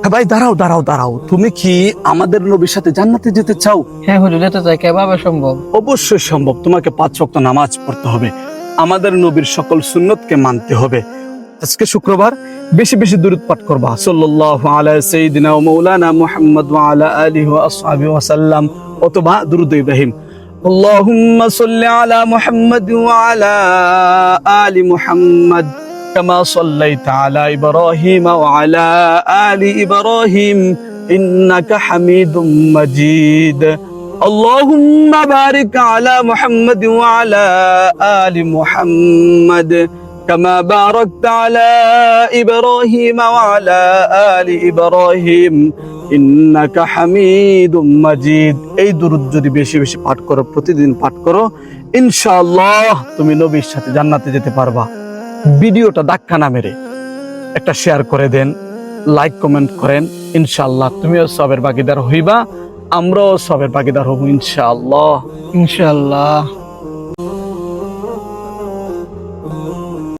হ্যাঁ ভাই দাঁড়াও দাঁড়াও দাঁড়াও তুমি কি আমাদের নবীর সাথে জান্নাতে যেতে চাও হ্যাঁ হুজুর যেতে চাই কেভাবে সম্ভব অবশ্যই সম্ভব তোমাকে পাঁচ ওয়াক্ত নামাজ পড়তে হবে আমাদের নবীর সকল সুন্নতকে মানতে হবে আজকে শুক্রবার বেশি বেশি দূরত পাঠ করবা সাল্লাল্লাহু আলা সাইয়্যিদিনা ওয়া মাওলানা মুহাম্মদ ওয়া আলা আলিহি ওয়া আসহাবিহি ওয়া সাল্লাম অথবা দুরূদ ইব্রাহিম اللهم صل على محمد وعلى آل محمد كما صليت على إبراهيم وعلى آل إبراهيم إنك حميد مجيد اللهم بارك على محمد وعلى آل محمد كما باركت على إبراهيم وعلى آل إبراهيم إنك حميد مجيد এই দুরুদ যদি বেশি বেশি পাঠ করো প্রতিদিন পাঠ করো ইনশাআল্লাহ তুমি নবীর সাথে জান্নাতে যেতে পারবা ভিডিওটা ধাক্কা না মেরে একটা শেয়ার করে দেন লাইক কমেন্ট করেন ইনশাল্লাহ তুমিও সবের বাগিদার হইবা, আমরাও সবের বাগিদার হব ইনশাল্লাহ ইনশাআল্লাহ।